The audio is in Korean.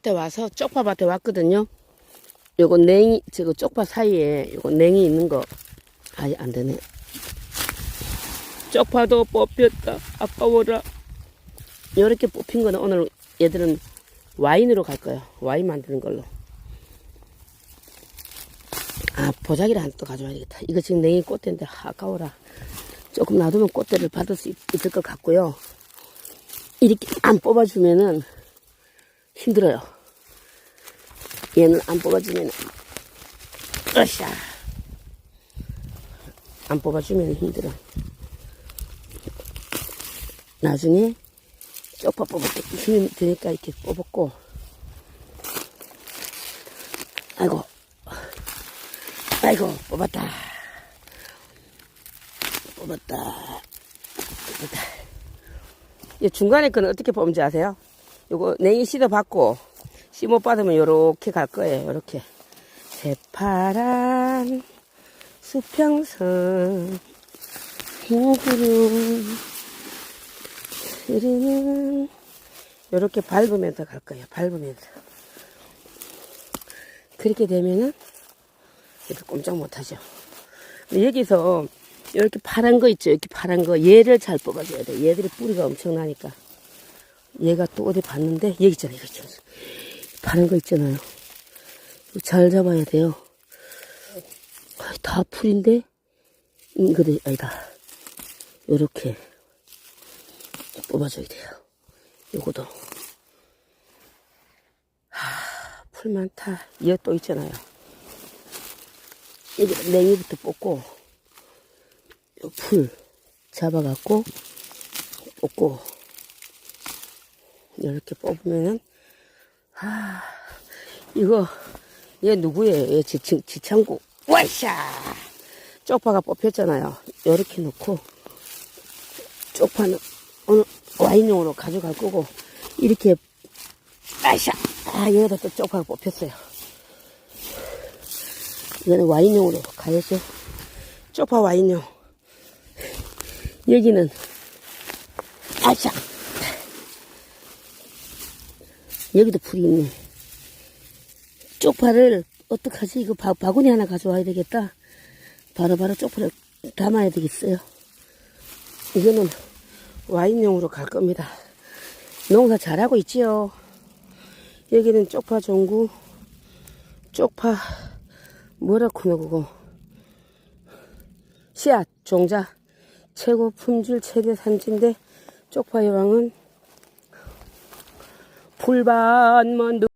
때 와서 쪽파밭에 왔거든요. 요거 냉이, 저거 쪽파 사이에 요거 냉이 있는 거, 아예 안 되네. 쪽파도 뽑혔다. 아까워라. 요렇게 뽑힌 거는 오늘 얘들은 와인으로 갈 거예요. 와인 만드는 걸로. 아, 보자기를 하나 또 가져와야 되겠다. 이거 지금 냉이 꽃대인데 아까워라. 조금 놔두면 꽃대를 받을 수 있, 을것 같고요. 이렇게 안 뽑아주면은 힘들어요. 얘는 안 뽑아주면, 으쌰. 안 뽑아주면 힘들어. 나중에 쪽파 뽑을 때 힘이 드니까 이렇게 뽑았고, 아이고, 아이고, 뽑았다. 뽑았다. 뽑았다. 이 중간에 거는 어떻게 뽑는지 아세요? 요거 냉이 씻어 받고 씨 못 받으면 요렇게 갈 거예요. 요렇게 새파란 수평선 흰 구름 흐르는 요렇게 밟으면서 갈 거예요. 밟으면서 그렇게 되면은 얘도 꼼짝 못하죠. 여기서 이렇게 파란 거 있죠? 이렇게 파란 거 얘를 잘 뽑아줘야 돼. 얘들이 뿌리가 엄청나니까. 얘가 또 어디 봤는데 여기 있잖아요. 여기 있잖아요. 파란 거 있잖아요. 이거 잘 잡아야 돼요. 아, 다 풀인데 이거도 아니다. 요렇게 뽑아줘야 돼요. 요거도. 하, 풀 많다. 얘 또 있잖아요. 이거 냉이부터 뽑고 요풀 잡아갖고 뽑고 이렇게 뽑으면은 아 이거 얘 누구예요? 얘 지창, 지창구 와샤 쪽파가 뽑혔잖아요. 이렇게 놓고 쪽파는 오늘 와인용으로 가져갈 거고 이렇게 아샤 아 여기다 또 쪽파가 뽑혔어요. 이거는 와인용으로 가야죠. 쪽파 와인용. 여기는 아샤 여기도 풀이 있네. 쪽파를 어떡하지? 이거 바, 바구니 하나 가져와야 되겠다. 바로바로 쪽파를 담아야 되겠어요. 이거는 와인용으로 갈 겁니다. 농사 잘하고 있지요. 여기는 쪽파 종구, 쪽파 뭐라고 그러고 씨앗 종자 최고 품질 최대 산지인데 쪽파 여왕은 불밭만